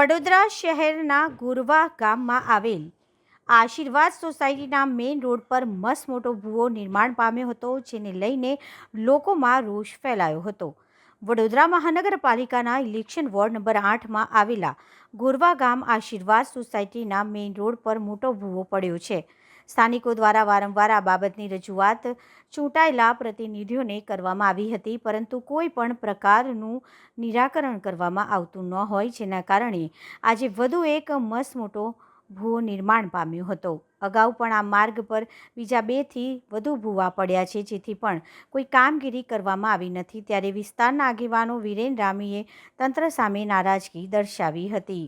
વડોદરા શહેરના ગુરવા ગામમાં આવેલ આશીર્વાદ સોસાયટીના મેઇન રોડ પર મસ્ત મોટો ભૂવો નિર્માણ પામ્યો હતો, જેને લઈને લોકોમાં રોષ ફેલાયો હતો. વડોદરા મહાનગરપાલિકાના ઇલેક્શન વોર્ડ નંબર આઠમાં આવેલા ગોરવા ગામ આશીર્વાદ સોસાયટીના મેઇન રોડ પર મોટો ભૂવો પડ્યો છે. સ્થાનિકો દ્વારા વારંવાર આ બાબતની રજૂઆત ચૂંટાયેલા પ્રતિનિધિઓને કરવામાં આવી હતી, પરંતુ કોઈ પણ પ્રકારનું નિરાકરણ કરવામાં આવતું ન હોય, જેના કારણે આજે વધુ એક મસમોટો મોટો ભૂવો નિર્માણ પામ્યો હતો. અગાઉ પણ આ માર્ગ પર બીજા બેથી વધુ ભૂવા પડ્યા છે, જેથી પણ કોઈ કામગીરી કરવામાં આવી નથી. ત્યારે વિસ્તારના આગેવાનો વિરેન રામીએ તંત્ર સામે નારાજગી દર્શાવી હતી.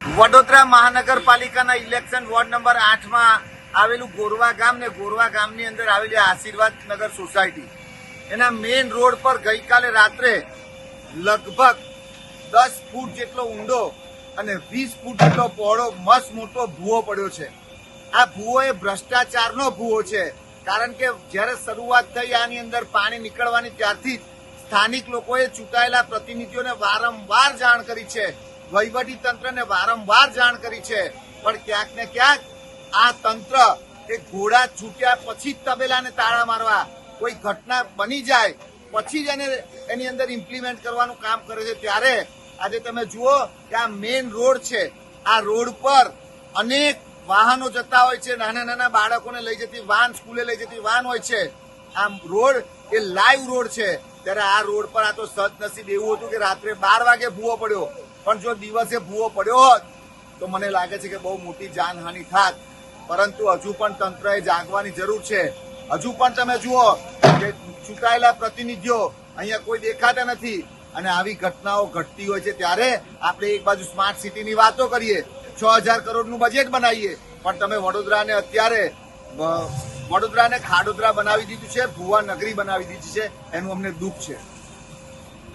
વડોદરા મહાનગરપાલિકાના ઇલેક્શન વોર્ડ નંબર આઠમાં આવેલું ગોરવા ગામ ને ગોરવા ગામની અંદર આવેલી આશીર્વાદ નગર સોસાયટી. એના મેઇન રોડ પર ગઈકાલે રાત્રે લગભગ દસ ફૂટ જેટલો ઊંડો અને વીસ ફૂટ જેટલો પહોળો મસ્ત મોટો ભૂવો પડ્યો છે. આ ભૂવો એ ભ્રષ્ટાચારનો ભૂવો છે. કારણ કે જ્યારે શરૂઆત થઈ આની અંદર પાણી નીકળવાની ત્યારથી જ સ્થાનિક લોકોએ ચૂંટાયેલા પ્રતિનિધિઓને વારંવાર જાણ કરી છે. વહીવટી તંત્રને વારંવાર જાણ કરી છે. પણ ક્યાંક ને ક્યાંક આ તંત્ર એ ઘોડા છૂટ્યા પછી જ તબેલાને તાળા મારવા કોઈ ઘટના બની જાય, પછી જ એને, એની અંદર ઇમ્પ્લિમેન્ટ કરવાનું કામ કરે છે. ત્યારે આજે તમે જુઓ કે આ મેઇન રોડ છે. આ રોડ પર અનેક વાહનો જતા હોય છે. નાના નાના બાળકોને લઈ જતી વાન, સ્કૂલે લઈ જતી વાન હોય છે. આમ રોડ એ લાઈવ રોડ છે. ત્યારે આ રોડ પર આ તો સદનસીબ એવું હતું કે રાત્રે બાર વાગે ભૂવો પડ્યો. પણ જો દિવસે ભૂવો પડ્યો હોત, તો મને લાગે છે કે બહુ મોટી જાનહાનિ થાત. પરંતુ હજુ પણ તંત્રએ જાગવાની જરૂર છે. હજુ પણ તમે જુઓ કે ચૂંટાયેલા પ્રતિનિધિઓ અહીંયા કોઈ દેખાતા નથી અને આવી ઘટનાઓ ઘટતી હોય છે ત્યારે આપણે એક બાજુ સ્માર્ટ સિટીની વાતો કરીએ. છ હજાર કરોડનું બજેટ બનાવીએ. પણ તમે વડોદરાને અત્યારે વડોદરાને ખાડોદરા બનાવી દીધું છે ભુવા નગરી બનાવી દીધી છે. એનું અમને દુઃખ છે.